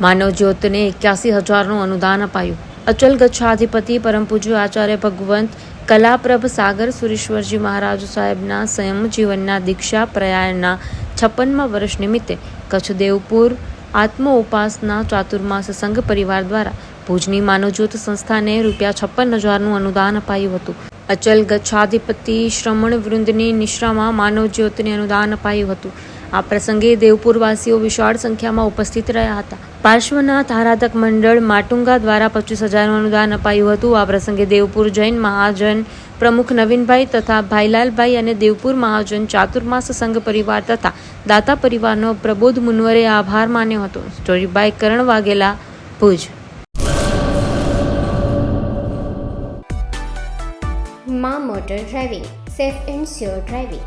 માનવ જ્યોતને એક્યાસી હજારનું અનુદાન અપાયું. અચલ ગચ્છાધિપતિ પરમ પૂજ્ય આચાર્ય ભગવંત કલાપ્રભ સાગર સુરેશ્વરજી મહારાજ સાહેબના સંયમ જીવનના દીક્ષા પ્રયાણના છપ્પનમાં વર્ષ નિમિત્તે કચ્છ દેવપુર આત્મ ઉપાસના ચાતુર્માસ સંઘ પરિવાર દ્વારા ભુજની માનવજ્યોત સંસ્થાને રૂપિયા છપ્પન હજારનું અનુદાન અપાયું હતું. અચલ ગચ્છાધિપતિ શ્રમણ વૃંદની નિશ્રામાં માનવજ્યોતને અનુદાન અપાયું હતું. આ પ્રસંગે દેવપુરવાસીઓ વિશાળ સંખ્યામાં ઉપસ્થિત રહ્યા હતા. પાર્શ્વનાથ આરાધક મંડળ માટુંગા દ્વારા પચીસ હજારનું અનુદાન અપાયું હતું. આ પ્રસંગે દેવપુર જૈન મહાજન પ્રમુખ નવીનભાઈ તથા ભાઈલાલભાઈ અને દેવપુર મહાજન ચાતુર્માસ સંઘ પરિવાર તથા દાતા પરિવારનો પ્રબોધ મુનવરે આભાર માન્યો હતો. Story by Karan Vaghela, Bhuj. માં motor driving, safe and sure driving.